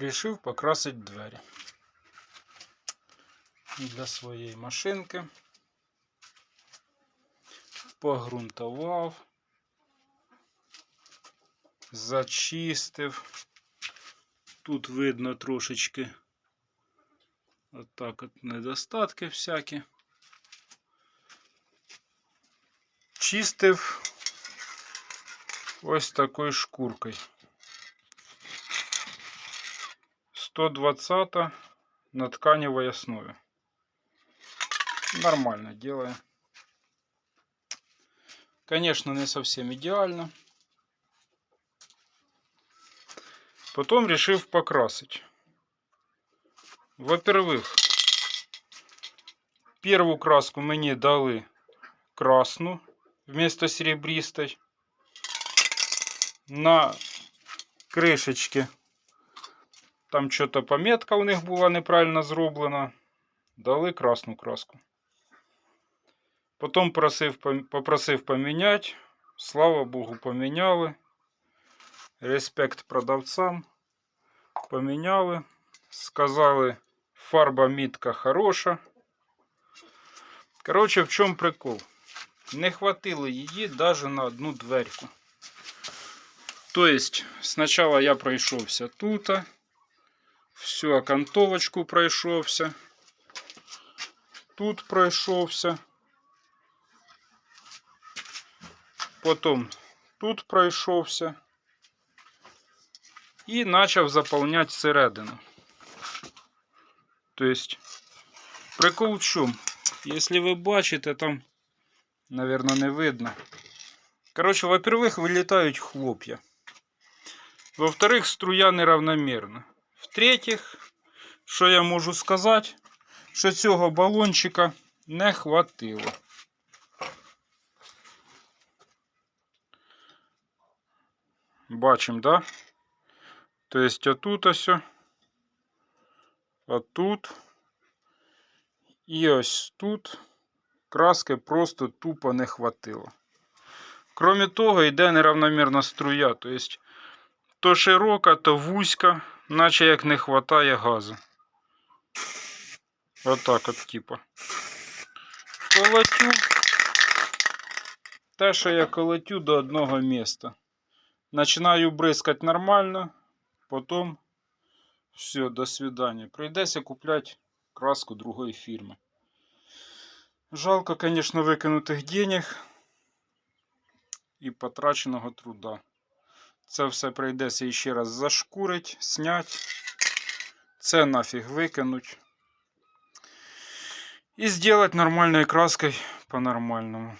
Рішив покрасити двері для своєї машинки. Погрунтував, зачистив. Тут видно трошечки отак от недостатки всякі. Чистив ось такою шкуркою. 120 на тканевой основе. Нормально делаю. Конечно, не совсем идеально. Потом решив покрасить. Во-первых, первую краску мне дали красну вместо серебристой. На кришечке там что-то пометка у них була неправильно зроблена. Дали красну краску. Потім просив, попросив поміняти. Слава Богу, поміняли. Респект продавцам. Поміняли. Сказали, фарба мітка хороша. Коротше, в чому прикол? Не хватило її навіть на одну дверку. Тобто, спочатку я пройшовся тут. Всю окантовочку пройшовся. Тут пройшовся. Потім тут пройшовся. І почав заповняти середину. Тобто, прикол в чому? Якщо ви бачите, там, наверное, не видно. Короче, во-первых, вилітають хлоп'я. Во-вторых, струя неравномірна. В-третіх, що я можу сказати, що цього балончика не хватило. Бачимо, да? Тобто отут ось, отут і ось тут краски просто тупо не хватило. Кроме того, йде неравномірна струя, тобто то широка, то вузька, наче як не хватає газу. Отак от, типа. Колотю. Те, що я колотю до одного міста. Починаю бризкати нормально, потім все, до свидання. Прийдеться купляти краску другої фірми. Жалко, конечно, викинутих денег і потраченого труда. Це все прийдеться ще раз зашкурить, снять. Це нафіг викинуть. І зробити нормальною краскою по-нормальному.